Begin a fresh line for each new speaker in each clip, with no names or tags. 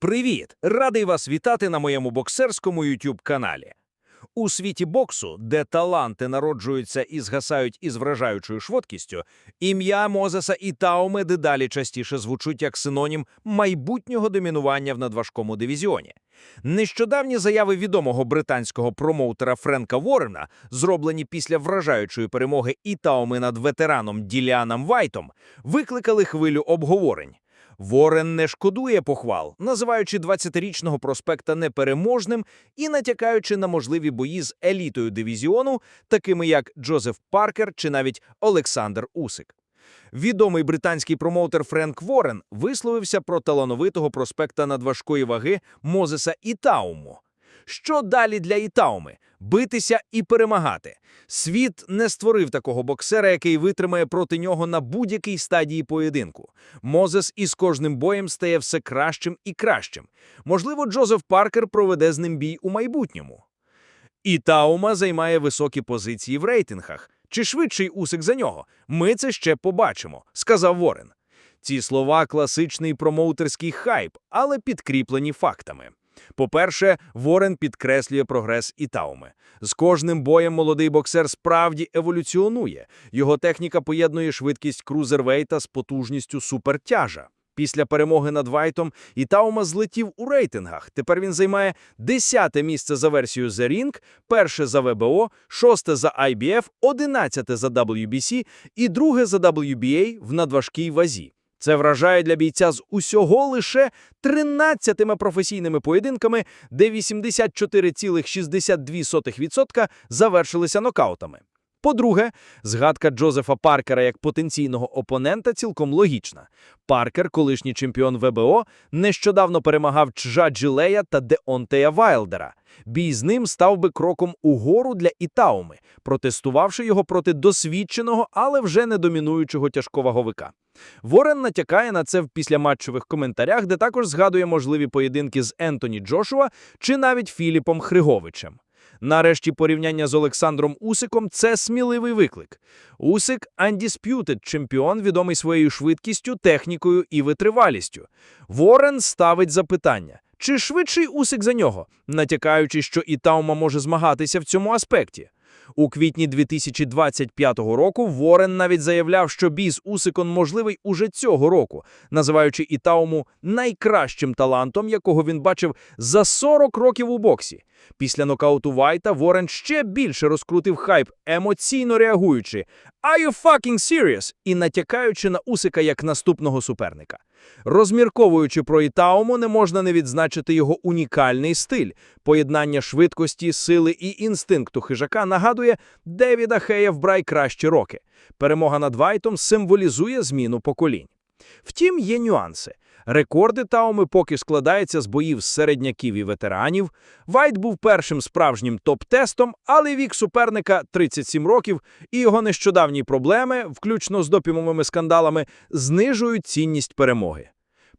Привіт! Радий вас вітати на моєму боксерському YouTube каналі. У світі боксу, де таланти народжуються і згасають із вражаючою швидкістю, ім'я Мозеса і Тауми дедалі частіше звучуть як синонім майбутнього домінування в надважкому дивізіоні. Нещодавні заяви відомого британського промоутера Френка Ворена, зроблені після вражаючої перемоги Ітауми над ветераном Діліаном Вайтом, викликали хвилю обговорень. Ворен не шкодує похвал, називаючи 20-річного проспекта непереможним і натякаючи на можливі бої з елітою дивізіону, такими як Джозеф Паркер чи навіть Олександр Усик. Відомий британський промоутер Френк Ворен висловився про талановитого проспекта надважкої ваги Мозеса Ітауму. Що далі для Ітауми? Битися і перемагати. Світ не створив такого боксера, який витримає проти нього на будь-якій стадії поєдинку. Мозес із кожним боєм стає все кращим і кращим. Можливо, Джозеф Паркер проведе з ним бій у майбутньому. Ітаума займає високі позиції в рейтингах. Чи швидший усик за нього? Ми це ще побачимо, сказав Ворен. Ці слова класичний промоутерський хайп, але підкріплені фактами. По-перше, Ворен підкреслює прогрес Ітауми. З кожним боєм молодий боксер справді еволюціонує. Його техніка поєднує швидкість крузервейта з потужністю супертяжа. Після перемоги над Вайтом Ітаума злетів у рейтингах. Тепер він займає 10 місце за версією The Ring, перше за ВБО, шосте за IBF, 11 за WBC і друге за WBA в надважкій вазі. Це вражає для бійця з усього лише 13 професійними поєдинками, де 84,62% завершилися нокаутами. По-друге, згадка Джозефа Паркера як потенційного опонента цілком логічна. Паркер, колишній чемпіон ВБО, нещодавно перемагав Чжа Джилея та Деонтея Вайлдера. Бій з ним став би кроком угору для Ітауми, протестувавши його проти досвідченого, але вже не домінуючого тяжковаговика. Ворен натякає на це в післяматчових коментарях, де також згадує можливі поєдинки з Ентоні Джошуа чи навіть Філіпом Хриговичем. Нарешті порівняння з Олександром Усиком – це сміливий виклик. Усик – undisputed чемпіон, відомий своєю швидкістю, технікою і витривалістю. Ворен ставить запитання – чи швидший Усик за нього, натякаючи, що Ітаума може змагатися в цьому аспекті. У квітні 2025 року Ворен навіть заявляв, що бій з Усиком можливий уже цього року, називаючи Ітауму найкращим талантом, якого він бачив за 40 років у боксі. Після нокауту Вайта Ворен ще більше розкрутив хайп, емоційно реагуючи «Are you fucking serious?» і натякаючи на Усика як наступного суперника. Розмірковуючи про Ітауму, не можна не відзначити його унікальний стиль. Поєднання швидкості, сили і інстинкту хижака нагадує Девіда Хея в брай кращі роки. Перемога над Вайтом символізує зміну поколінь. Втім, є нюанси. Рекорди Тауми поки складаються з боїв середняків і ветеранів. Вайт був першим справжнім топ-тестом, але вік суперника 37 років і його нещодавні проблеми, включно з допімовими скандалами, знижують цінність перемоги.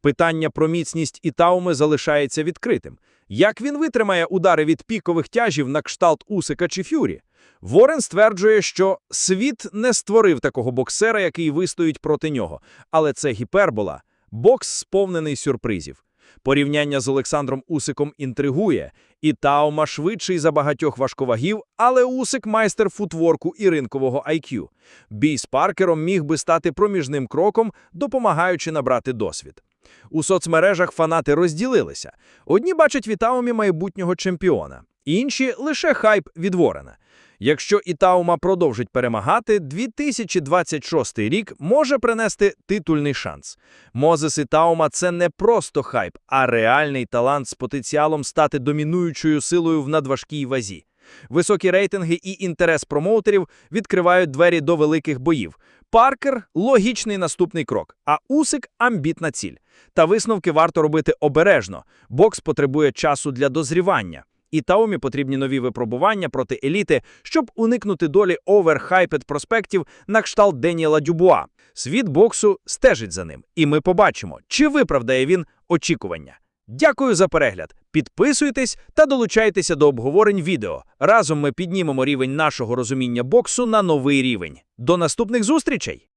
Питання про міцність Ітауми залишається відкритим. Як він витримає удари від пікових тяжів на кшталт Усика чи Фюрі? Ворен стверджує, що світ не створив такого боксера, який вистоїть проти нього, але це гіпербола. Бокс сповнений сюрпризів. Порівняння з Олександром Усиком інтригує, і Таума швидший за багатьох важковагів, але Усик майстер футворку і ринкового IQ. Бій з Паркером міг би стати проміжним кроком, допомагаючи набрати досвід. У соцмережах фанати розділилися. Одні бачать в Ітаумі майбутнього чемпіона, інші – лише хайп від Ворена. Якщо Ітаума продовжить перемагати, 2026 рік може принести титульний шанс. Мозес Ітаума – це не просто хайп, а реальний талант з потенціалом стати домінуючою силою в надважкій вазі. Високі рейтинги і інтерес промоутерів відкривають двері до великих боїв. Паркер – логічний наступний крок, а Усик – амбітна ціль. Та висновки варто робити обережно. Бокс потребує часу для дозрівання. І Таумі потрібні нові випробування проти еліти, щоб уникнути долі оверхайпед проспектів на кшталт Деніела Дюбуа. Світ боксу стежить за ним, і ми побачимо, чи виправдає він очікування. Дякую за перегляд. Підписуйтесь та долучайтеся до обговорень відео. Разом ми піднімемо рівень нашого розуміння боксу на новий рівень. До наступних зустрічей!